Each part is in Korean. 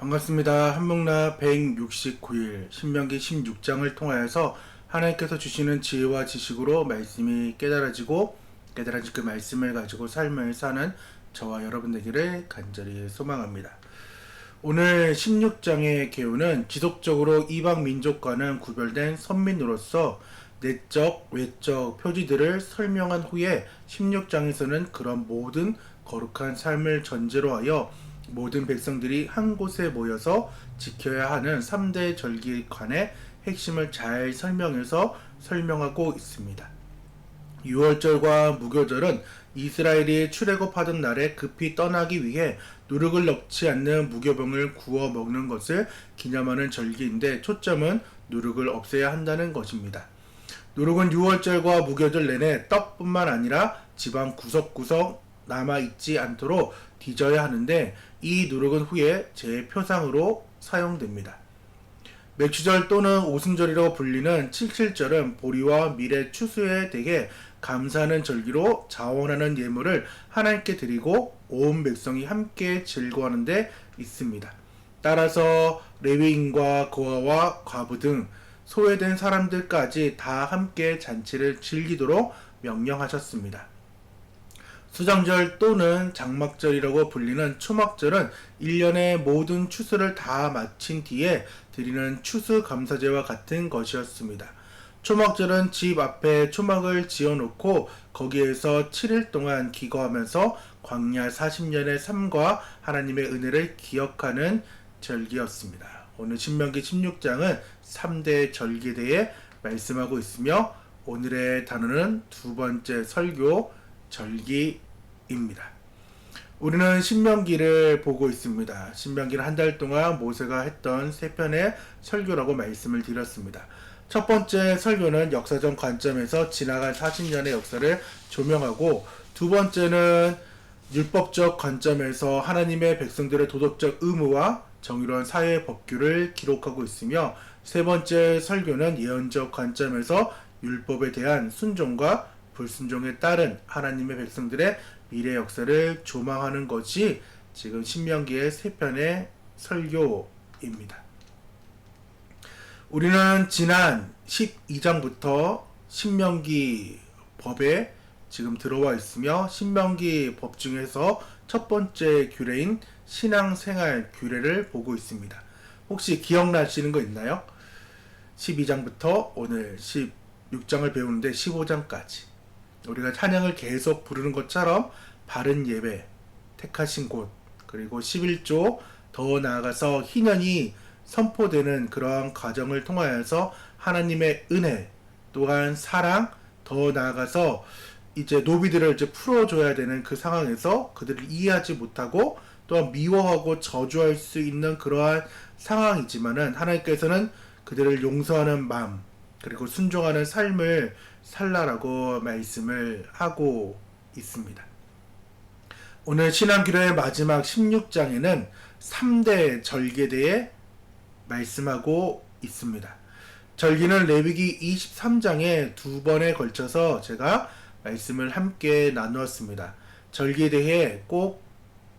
반갑습니다. 한목나 169일 신명기 16장을 통하여서 하나님께서 주시는 지혜와 지식으로 말씀이 깨달아지고 깨달아진 그 말씀을 가지고 삶을 사는 저와 여러분 되기를 간절히 소망합니다. 오늘 16장의 개요는 지속적으로 이방 민족과는 구별된 선민으로서 내적, 외적 표지들을 설명한 후에 16장에서는 그런 모든 거룩한 삶을 전제로 하여 모든 백성들이 한 곳에 모여서 지켜야 하는 3대 절기관의 핵심을 잘 설명해서 설명하고 있습니다. 6월절과 무교절은 이스라엘이 출애굽하던 날에 급히 떠나기 위해 누룩을 넣지 않는 무교병을 구워 먹는 것을 기념하는 절기인데 초점은 누룩을 없애야 한다는 것입니다. 누룩은 6월절과 무교절 내내 떡뿐만 아니라 집안 구석구석 남아 있지 않도록 뒤져야 하는데 이 누룩은 후에 재표상으로 사용됩니다. 매추절 또는 오순절이라고 불리는 칠칠절은 보리와 밀의 추수에 대해 감사하는 절기로 자원하는 예물을 하나님께 드리고 온 백성이 함께 즐거워하는 데 있습니다. 따라서 레위인과 고아와 과부 등 소외된 사람들까지 다 함께 잔치를 즐기도록 명령하셨습니다. 수장절 또는 장막절이라고 불리는 초막절은 1년의 모든 추수를 다 마친 뒤에 드리는 추수 감사제와 같은 것이었습니다. 초막절은 집 앞에 초막을 지어놓고 거기에서 7일 동안 기거하면서 광야 40년의 삶과 하나님의 은혜를 기억하는 절기였습니다. 오늘 신명기 16장은 3대 절기에 대해 말씀하고 있으며 오늘의 단어는 두 번째 설교 절기입니다. 우리는 신명기를 보고 있습니다. 신명기를 한 달 동안 모세가 했던 세 편의 설교라고 말씀을 드렸습니다. 첫 번째 설교는 역사적 관점에서 지나간 40년의 역사를 조명하고 두 번째는 율법적 관점에서 하나님의 백성들의 도덕적 의무와 정의로운 사회 법규를 기록하고 있으며 세 번째 설교는 예언적 관점에서 율법에 대한 순종과 불순종에 따른 하나님의 백성들의 미래 역사를 조망하는 것이 지금 신명기의 세 편의 설교입니다. 우리는 지난 12장부터 신명기 법에 지금 들어와 있으며 신명기 법 중에서 첫 번째 규례인 신앙생활 규례를 보고 있습니다. 혹시 기억나시는 거 있나요? 12장부터 오늘 16장을 배우는데 15장까지 우리가 찬양을 계속 부르는 것처럼 바른 예배, 택하신 곳, 그리고 11조 더 나아가서 희년이 선포되는 그러한 과정을 통하여서 하나님의 은혜, 또한 사랑, 더 나아가서 이제 노비들을 이제 풀어줘야 되는 그 상황에서 그들을 이해하지 못하고 또한 미워하고 저주할 수 있는 그러한 상황이지만은 하나님께서는 그들을 용서하는 마음 그리고 순종하는 삶을 살라라고 말씀을 하고 있습니다. 오늘 신앙기도의 마지막 16장에는 3대 절기에 대해 말씀하고 있습니다. 절기는 레위기 23장에 두 번에 걸쳐서 제가 말씀을 함께 나누었습니다. 절기에 대해 꼭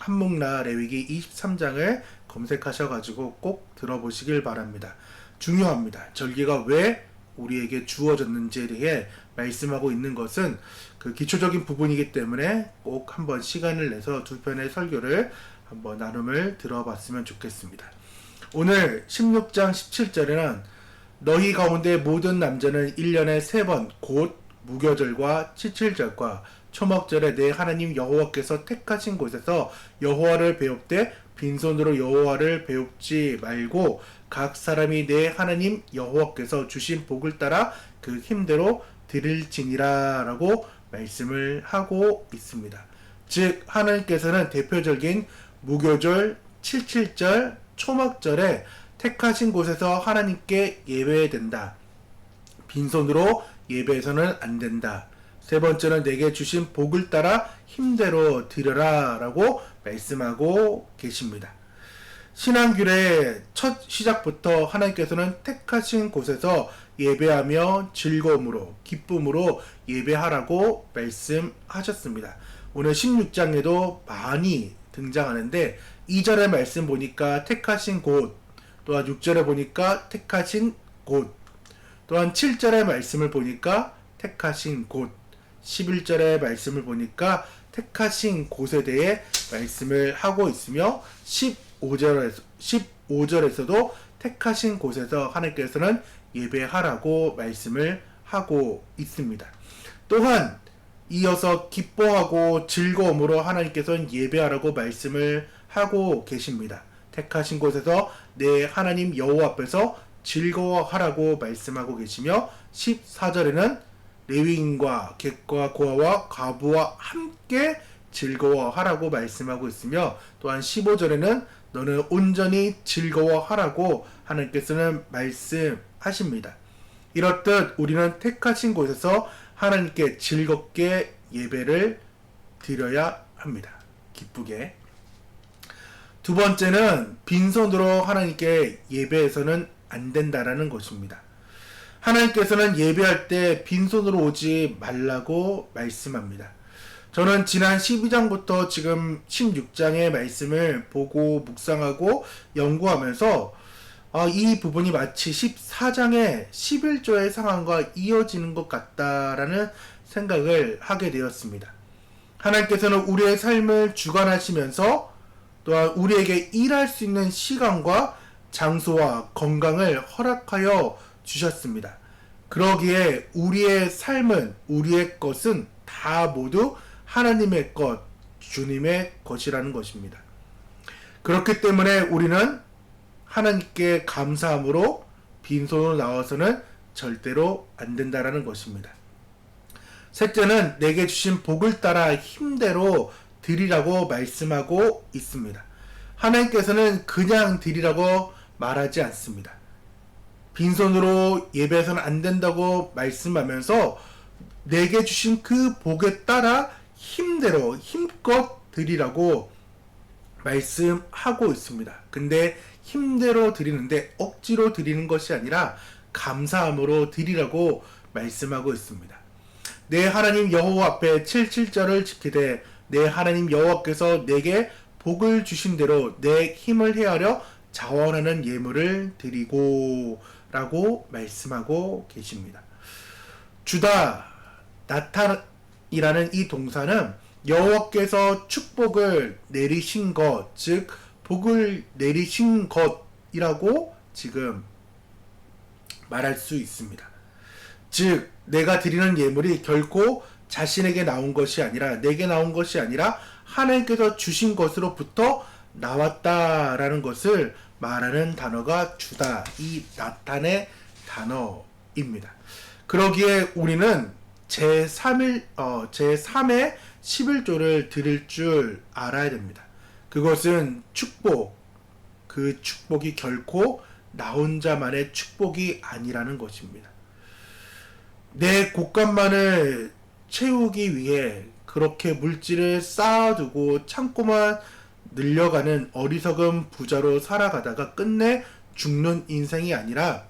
한목나 레위기 23장을 검색하셔가지고 꼭 들어보시길 바랍니다. 중요합니다. 절기가 왜 우리에게 주어졌는지에 대해 말씀하고 있는 것은 그 기초적인 부분이기 때문에 꼭 한번 시간을 내서 두 편의 설교를 한번 나눔을 들어봤으면 좋겠습니다. 오늘 16장 17절에는 너희 가운데 모든 남자는 1년에 세 번 곧 무교절과 칠칠절과 초막절에 내 하나님 여호와께서 택하신 곳에서 여호와를 배웁되 빈손으로 여호와를 배웁지 말고 각 사람이 내 하나님 여호와께서 주신 복을 따라 그 힘대로 드릴지니라라고 말씀을 하고 있습니다. 즉 하나님께서는 대표적인 무교절, 칠칠절, 초막절에 택하신 곳에서 하나님께 예배해야 된다. 빈손으로 예배해서는 안 된다. 세 번째는 내게 주신 복을 따라 힘대로 드려라 라고 말씀하고 계십니다. 신앙규례의 첫 시작부터 하나님께서는 택하신 곳에서 예배하며 즐거움으로 기쁨으로 예배하라고 말씀하셨습니다. 오늘 16장에도 많이 등장하는데 2절의 말씀 보니까 택하신 곳 또한 6절에 보니까 택하신 곳 또한 7절의 말씀을 보니까 택하신 곳 11절의 말씀을 보니까 택하신 곳에 대해 말씀을 하고 있으며 15절에서 15절에서도 택하신 곳에서 하나님께서는 예배하라고 말씀을 하고 있습니다. 또한 이어서 기뻐하고 즐거움으로 하나님께서는 예배하라고 말씀을 하고 계십니다. 택하신 곳에서 내 하나님 여호와 앞에서 즐거워하라고 말씀하고 계시며 14절에는 레위인과 객과 고아와 과부와 함께 즐거워하라고 말씀하고 있으며 또한 15절에는 너는 온전히 즐거워하라고 하나님께서는 말씀하십니다. 이렇듯 우리는 택하신 곳에서 하나님께 즐겁게 예배를 드려야 합니다. 기쁘게. 두 번째는 빈손으로 하나님께 예배해서는 안 된다라는 것입니다. 하나님께서는 예배할 때 빈손으로 오지 말라고 말씀합니다. 저는 지난 12장부터 지금 16장의 말씀을 보고 묵상하고 연구하면서 아, 이 부분이 마치 14장의 11조의 상황과 이어지는 것 같다라는 생각을 하게 되었습니다. 하나님께서는 우리의 삶을 주관하시면서 또한 우리에게 일할 수 있는 시간과 장소와 건강을 허락하여 주셨습니다. 그러기에 우리의 삶은 우리의 것은 다 모두 하나님의 것, 주님의 것이라는 것입니다. 그렇기 때문에 우리는 하나님께 감사함으로 빈손으로 나와서는 절대로 안 된다라는 것입니다. 셋째는 내게 주신 복을 따라 힘대로 드리라고 말씀하고 있습니다. 하나님께서는 그냥 드리라고 말하지 않습니다. 빈손으로 예배해서는 안 된다고 말씀하면서 내게 주신 그 복에 따라 힘대로 힘껏 드리라고 말씀하고 있습니다. 근데 힘대로 드리는데 억지로 드리는 것이 아니라 감사함으로 드리라고 말씀하고 있습니다. 내 하나님 여호와 앞에 77절을 지키되 내 하나님 여호와께서 내게 복을 주신 대로 내 힘을 헤아려 자원하는 예물을 드리고 라고 말씀하고 계십니다. 주다 나타이라는 이 동사는 여호와께서 축복을 내리신 것, 즉 복을 내리신 것이라고 지금 말할 수 있습니다. 즉 내가 드리는 예물이 결코 자신에게 나온 것이 아니라 내게 나온 것이 아니라 하나님께서 주신 것으로부터 나왔다라는 것을 말하는 단어가 주다. 이 나탄의 단어입니다. 그러기에 우리는 제3일, 어, 제3의 11조를 드릴 줄 알아야 됩니다. 그것은 축복, 그 축복이 결코 나 혼자만의 축복이 아니라는 것입니다. 내 곳간만을 채우기 위해 그렇게 물질을 쌓아두고 창고만 늘려가는 어리석은 부자로 살아가다가 끝내 죽는 인생이 아니라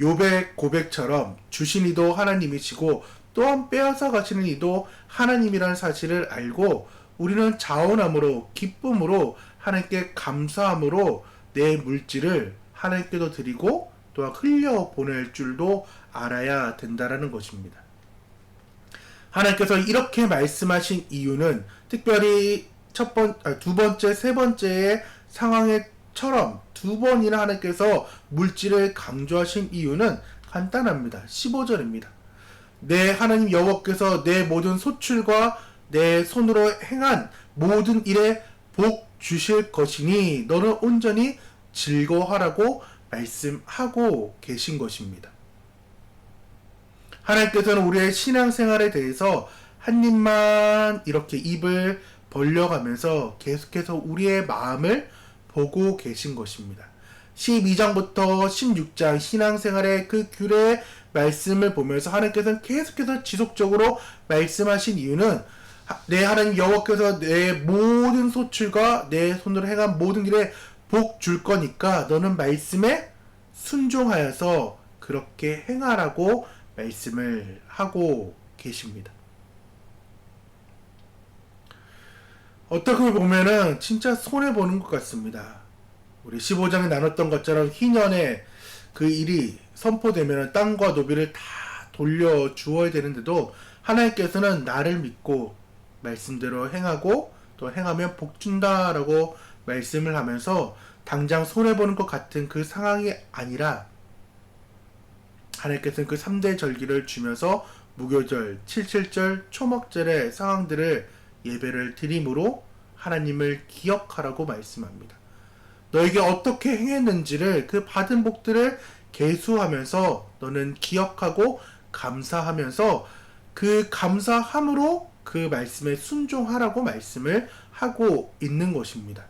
요백 고백처럼 주신 이도 하나님이시고 또한 빼앗아 가시는 이도 하나님이라는 사실을 알고 우리는 자원함으로 기쁨으로 하나님께 감사함으로 내 물질을 하나님께도 드리고 또한 흘려 보낼 줄도 알아야 된다라는 것입니다. 하나님께서 이렇게 말씀하신 이유는 특별히 첫 번, 아, 두 번째, 세 번째의 상황에처럼 두 번이나 하나님께서 물질을 강조하신 이유는 간단합니다. 15절입니다. 내 하나님 여호와께서 내 모든 소출과 내 손으로 행한 모든 일에 복 주실 것이니 너는 온전히 즐거워하라고 말씀하고 계신 것입니다. 하나님께서는 우리의 신앙생활에 대해서 한 입만 이렇게 입을 벌려가면서 계속해서 우리의 마음을 보고 계신 것입니다. 12장부터 16장 신앙생활의 그 규례의 말씀을 보면서 하나님께서는 계속해서 지속적으로 말씀하신 이유는 내 하나님 여호와께서 내 모든 소출과 내 손으로 행한 모든 일에 복 줄 거니까 너는 말씀에 순종하여서 그렇게 행하라고 말씀을 하고 계십니다. 어떻게 보면은 진짜 손해 보는 것 같습니다. 우리 15장에 나눴던 것처럼 희년에 그 일이 선포되면 땅과 노비를 다 돌려 주어야 되는데도 하나님께서는 나를 믿고 말씀대로 행하고 또 행하면 복 준다라고 말씀을 하면서 당장 손해 보는 것 같은 그 상황이 아니라 하나님께서는 그 3대 절기를 주면서 무교절, 칠칠절, 초목절의 상황들을 예배를 드림으로 하나님을 기억하라고 말씀합니다. 너에게 어떻게 행했는지를 그 받은 복들을 계수하면서 너는 기억하고 감사하면서 그 감사함으로 그 말씀에 순종하라고 말씀을 하고 있는 것입니다.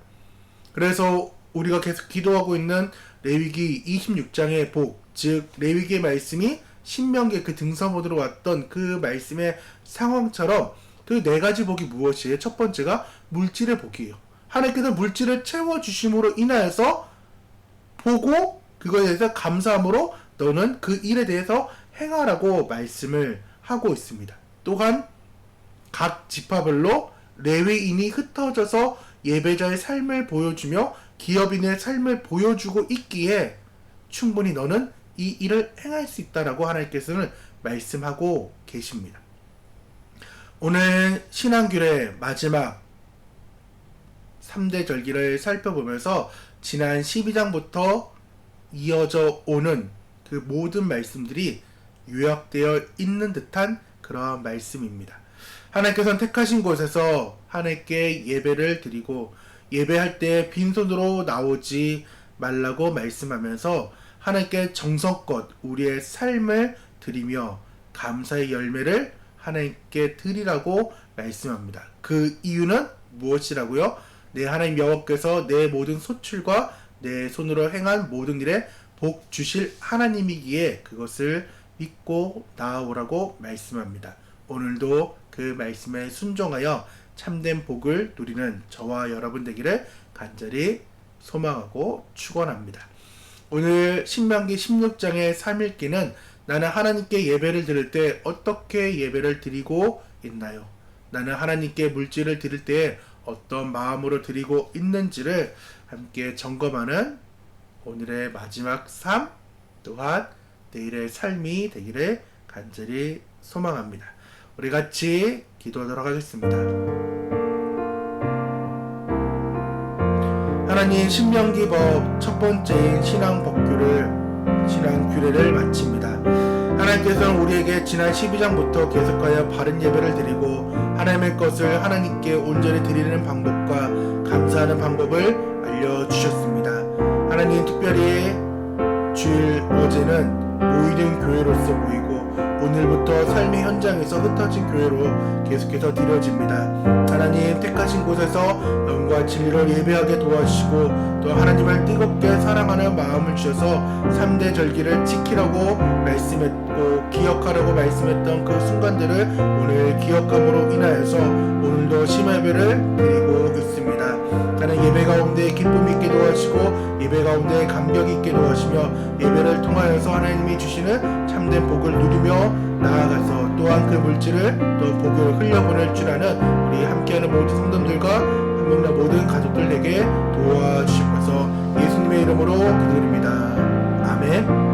그래서 우리가 계속 기도하고 있는 레위기 26장의 복, 즉 레위기의 말씀이 신명기의 그 등서보드로 왔던 그 말씀의 상황처럼 그 네 가지 복이 무엇이에요? 첫 번째가 물질의 복이에요. 하나님께서 물질을 채워 주심으로 인하여서 보고 그거에 대해서 감사함으로 너는 그 일에 대해서 행하라고 말씀을 하고 있습니다. 또한 각 지파별로 레위인이 흩어져서 예배자의 삶을 보여주며 기업인의 삶을 보여주고 있기에 충분히 너는 이 일을 행할 수 있다라고 하나님께서는 말씀하고 계십니다. 오늘 신앙규의 마지막 3대 절기를 살펴보면서 지난 12장부터 이어져 오는 그 모든 말씀들이 요약되어 있는 듯한 그러한 말씀입니다. 하나님께서는 택하신 곳에서 하나님께 예배를 드리고 예배할 때 빈손으로 나오지 말라고 말씀하면서 하나님께 정성껏 우리의 삶을 드리며 감사의 열매를 하나님께 드리라고 말씀합니다. 그 이유는 무엇이라고요? 내 하나님 여호와께서 내 모든 소출과 내 손으로 행한 모든 일에 복 주실 하나님이기에 그것을 믿고 나아오라고 말씀합니다. 오늘도 그 말씀에 순종하여 참된 복을 누리는 저와 여러분 되기를 간절히 소망하고 축원합니다. 오늘 신명기 16장의 3일기는 나는 하나님께 예배를 드릴 때 어떻게 예배를 드리고 있나요? 나는 하나님께 물질을 드릴 때 어떤 마음으로 드리고 있는지를 함께 점검하는 오늘의 마지막 삶 또한 내일의 삶이 되기를 간절히 소망합니다. 우리 같이 기도하도록 하겠습니다. 하나님 신명기 법 첫 번째인 신앙 법규를 신앙 규례를 마칩니다. 하나님께서는 우리에게 지난 12장부터 계속하여 바른 예배를 드리고 하나님의 것을 하나님께 온전히 드리는 방법과 감사하는 방법을 알려주셨습니다. 하나님 특별히 주일 어제는 모이는 교회로서 모이고 오늘부터 삶의 현장에서 흩어진 교회로 계속해서 드려집니다. 하나님 택하신 곳에서 영과 진리를 예배하게 도와주시고 또 하나님을 뜨겁게 사랑하는 마음을 주셔서 3대 절기를 지키라고 말씀했고 기억하라고 말씀했던 그 순간들을 오늘 기억함으로 인하여서 오늘도 심예배를 드리고 있습니다. 하나님 예배 가운데 기쁨 있게 도와주시고 예배 가운데 감격 있게 도와주시며 예배를 통하여서 하나님이 주시는 참된 복을 누리며 나아가서 또한 그 물질을 또 복을 흘려보낼 줄 아는 우리 함께하는 모든 성도들과 한명나 모든 가족들에게 도와주시면서 예수님의 이름으로 기도드립니다. 아멘.